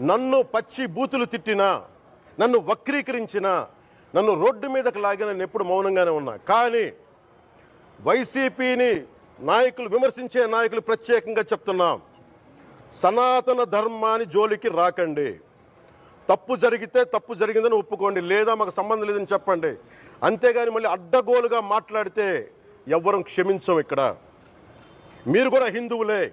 నన్ను పచ్చి బూతులు తిట్టినా నన్ను వక్రీకరించినా నన్ను రోడ్డు మీదకి లాగిన నేను ఎప్పుడు మౌనంగానే ఉన్నా. కానీ వైసీపీని నాయకులు విమర్శించే నాయకులు ప్రత్యేకంగా చెప్తున్నాం సనాతన ధర్మాన్ని జోలికి రాకండి. తప్పు జరిగితే తప్పు జరిగిందని ఒప్పుకోండి. లేదా మాకు సంబంధం లేదని చెప్పండి. అంతేగాని మళ్ళీ అడ్డగోలుగా మాట్లాడితే ఎవ్వరం క్షమించం ఇక్కడ. మీరు కూడా హిందువులే.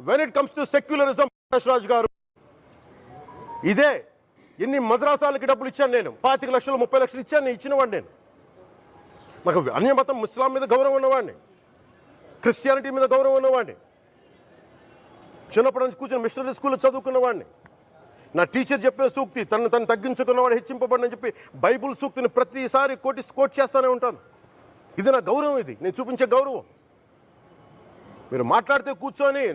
when it comes to secularism Prakash Raj garu ఇదే ఎన్ని మద్రాసాలకి డబ్బులు ఇచ్చాను నేను. పాతిక లక్షలు ముప్పై లక్షలు ఇచ్చాను నేను ఇచ్చినవాడిని నేను. నాకు అన్యమతం ఇస్లాం మీద గౌరవం ఉన్నవాడిని. క్రిస్టియానిటీ మీద గౌరవం ఉన్నవాడిని. చిన్నప్పటి నుంచి కూర్చొని మిషనరీ స్కూల్లో చదువుకున్నవాడిని. నా టీచర్ చెప్పిన సూక్తి తను తను తగ్గించుకున్నవాడు హెచ్చింపబడిని చెప్పి బైబుల్ సూక్తిని ప్రతిసారి కోటి కోట్ చేస్తూనే ఉంటాను. ఇది నా గౌరవం ఇది. నేను చూపించే గౌరవం. మీరు మాట్లాడితే కూర్చొని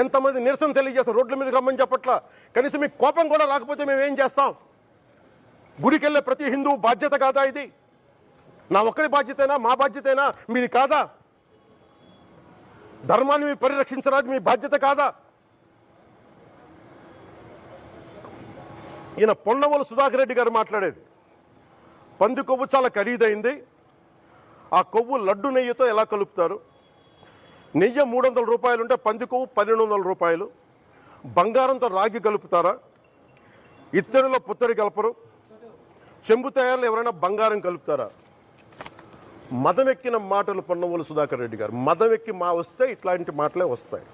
ఎంతమంది నిరసన తెలియజేస్తాం రోడ్ల మీదకి రమ్మని చెప్పట్లా? కనీసం మీకు కోపం కూడా రాకపోతే మేము ఏం చేస్తాం? గుడికి వెళ్ళే ప్రతి హిందువు బాధ్యత కాదా ఇది? నా ఒక్కరి బాధ్యతేనా? మా బాధ్యతేనా? మీది కాదా? ధర్మాన్ని మీరు పరిరక్షించరాదు మీ బాధ్యత కాదా? ఈయన పొన్నవోలు సుధాకర్ రెడ్డి గారు మాట్లాడేది. పంది కొవ్వు చాలా ఖరీదైంది. ఆ కొవ్వు లడ్డు నెయ్యితో ఎలా కలుపుతారు? నెయ్యి మూడు వందల రూపాయలు ఉంటే పంది కొవ్వు పన్నెండు వందల రూపాయలు. బంగారంతో రాగి కలుపుతారా? ఇత్తడిలో పుత్తడి కలపరు. చెంబు తయారులో ఎవరైనా బంగారం కలుపుతారా? మదం మాటలు పొన్నవోలు సుధాకర్ రెడ్డి గారు. మదమెక్కి మా వస్తే ఇట్లాంటి మాటలే వస్తాయి.